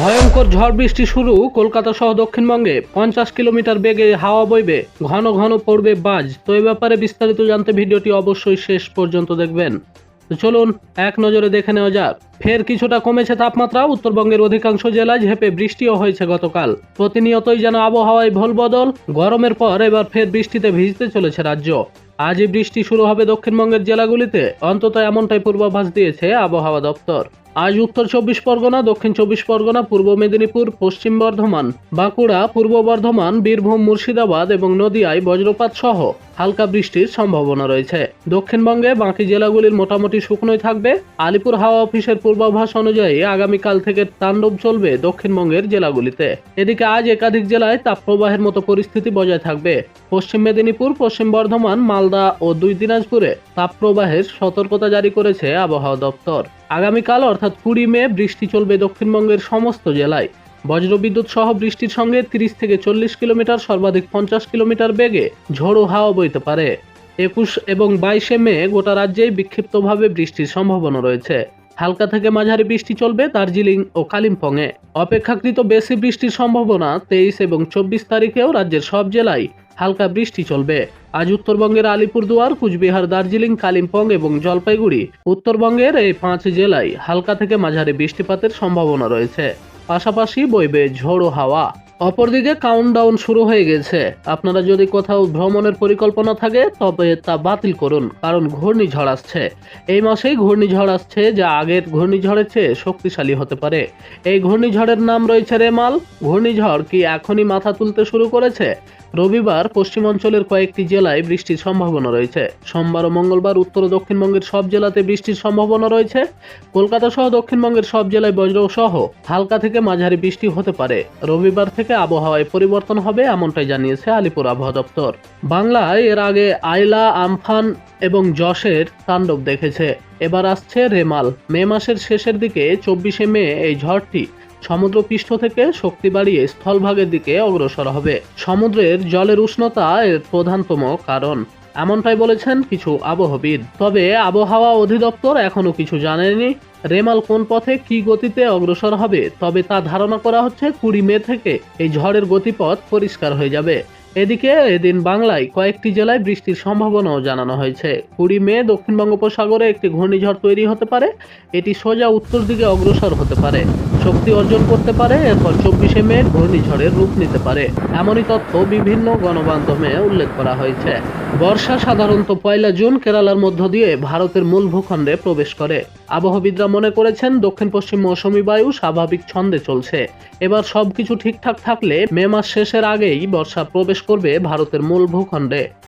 ভয়ঙ্কর ঝড় বৃষ্টি শুরু কলকাতা সহ দক্ষিণবঙ্গে। পঞ্চাশ কিলোমিটার বেগে হাওয়া বইবে, ঘন ঘন পড়বে বাজ। তো এ ব্যাপারে বিস্তারিত জানতে ভিডিওটি অবশ্যই শেষ পর্যন্ত দেখবেন। তো চলুন, এক নজরে দেখে নেওয়া যাক। ফের কিছুটা কমেছে তাপমাত্রা, উত্তরবঙ্গের অধিকাংশ জেলায় ঝেপে বৃষ্টিও হয়েছে গতকাল। প্রতিনিয়তই যেন আবহাওয়ায় ভোল বদল, গরমের পর এবার ফের বৃষ্টিতে ভিজতে চলেছে রাজ্য। আজই বৃষ্টি শুরু হবে দক্ষিণবঙ্গের জেলাগুলিতে, অন্তত এমনটাই পূর্বাভাস দিয়েছে আবহাওয়া দপ্তর। আজ উত্তর চব্বিশ পরগনা, দক্ষিণ চব্বিশ পরগনা, পূর্ব মেদিনীপুর, পশ্চিম বর্ধমান, বাঁকুড়া, পূর্ব বর্ধমান, বীরভূম, মুর্শিদাবাদ এবং নদিয়ায় বজ্রপাত সহ হালকা বৃষ্টির সম্ভাবনা রয়েছে। দক্ষিণবঙ্গে বাকি জেলাগুলির মোটামুটি শুকনোই থাকবে। আলিপুর হাওয়া অফিসের পূর্বাভাস অনুযায়ী আগামীকাল থেকে তাণ্ডব চলবে দক্ষিণবঙ্গের জেলাগুলিতে। এদিকে আজ একাধিক জেলায় তাপপ্রবাহের মতো পরিস্থিতি বজায় থাকবে। পশ্চিম মেদিনীপুর, পশ্চিম বর্ধমান, মালদা ও দুই দিনাজপুরে তাপপ্রবাহের সতর্কতা জারি করেছে আবহাওয়া দপ্তর। আগামীকাল অর্থাৎ কুড়ি মে বৃষ্টি চলবে দক্ষিণবঙ্গের সমস্ত জেলায়। বজ্রবিদ্যুৎ সহ বৃষ্টির সঙ্গে তিরিশ থেকে চল্লিশ কিলোমিটার সর্বাধিক পঞ্চাশ কিলোমিটার বেগে ঝোড়ো হাওয়া বইতে পারে। একুশ এবং বাইশে মে গোটা রাজ্যেই বিক্ষিপ্তভাবে বৃষ্টির সম্ভাবনা রয়েছে। হালকা থেকে মাঝারি বৃষ্টি চলবে দার্জিলিং ও কালিম্পংয়ে। অপেক্ষাকৃত বেশি বৃষ্টির সম্ভাবনা তেইশ এবং চব্বিশ তারিখেও রাজ্যের সব জেলায় হালকা বৃষ্টি চলবে। আজ উত্তরবঙ্গের আলিপুরদুয়ার, কুচবিহার, দার্জিলিং, কালিম্পং এবং জলপাইগুড়ি। উত্তরবঙ্গের এই পাঁচ জেলায় হালকা থেকে মাঝারি বৃষ্টিপাতের সম্ভাবনা রয়েছে। পাশাপাশি বইবে ঝোড়ো হাওয়া। অপরদিকে কাউন্টডাউন শুরু হয়ে গেছে। আপনারা যদি কোথাও ভ্রমণের পরিকল্পনা থাকে, তবে তা বাতিল করুন, কারণ ঘূর্ণিঝড় আসছে। এই মাসেই ঘূর্ণিঝড় আসছে, যা আগের ঘূর্ণিঝড়ের চেয়ে শক্তিশালী হতে পারে। এই ঘূর্ণিঝড়ের নাম রয়েছে রেমাল। ঘূর্ণিঝড় কি এখনই মাথা তুলতে শুরু করেছে? রবিবার পশ্চিমাঞ্চলের কয়েকটি জেলায় বৃষ্টির সম্ভাবনা রয়েছে। সোমবার ও মঙ্গলবার উত্তর ও দক্ষিণবঙ্গের সব জেলাতে বৃষ্টির সম্ভাবনা রয়েছে। কলকাতা সহ দক্ষিণবঙ্গের সব জেলায় বজ্র সহ হালকা থেকে মাঝারি বৃষ্টি হতে পারে। রবিবার থেকে আবহাওয়ায় পরিবর্তন হবে এমনটাই জানিয়েছে আলিপুর আবহাওয়া দপ্তর। বাংলায় এর আগে আইলা, আমফান এবং যশের তাণ্ডব দেখেছে। এবার আসছে রেমাল। মে মাসের শেষের দিকে চব্বিশে মে এই ঝড়টি সমুদ্রপৃষ্ঠ থেকে শক্তি বাড়িয়ে স্থলভাগের দিকে অগ্রসর হবে। সমুদ্রের জলের উষ্ণতা এর প্রধানতম কারণ। এমনটাই বলেছেন কিছু আবহবিদ। তবে আবহাওয়া অধিদপ্তর এখনও কিছু জানেনি। রেমাল কোন পথে কি গতিতে অগ্রসর হবে, তবে তা ধারণা করা হচ্ছে কুড়ি মে থেকে এই ঝড়ের গতিপথ পরিষ্কার হয়ে যাবে। এদিকে এদিন বাংলায় কয়েকটি জেলায় বৃষ্টির সম্ভাবনাও জানানো হয়েছে। কুড়ি মে দক্ষিণ বঙ্গোপসাগরে একটি ঘূর্ণিঝড় তৈরি হতে পারে। এটি সোজা উত্তর দিকে অগ্রসর হতে পারে। শক্তি অর্জন করতে পারে, এরপর চব্বিশে মে ঘূর্ণিঝড়ের রূপ নিতে পারে। এমনই তথ্য বিভিন্ন গণমাধ্যমে উল্লেখ করা হয়েছে। বর্ষা সাধারণত পয়লা জুন কেরালার মধ্য দিয়ে ভারতের মূল ভূখণ্ডে প্রবেশ করে। আবহবিদরা মনে করেছেন, দক্ষিণ পশ্চিম মৌসুমী বায়ু স্বাভাবিক ছন্দে চলছে। এবার সবকিছু ঠিকঠাক থাকলে মে মাস শেষের আগেই বর্ষা প্রবেশ করবে ভারতের মূল ভূখণ্ডে।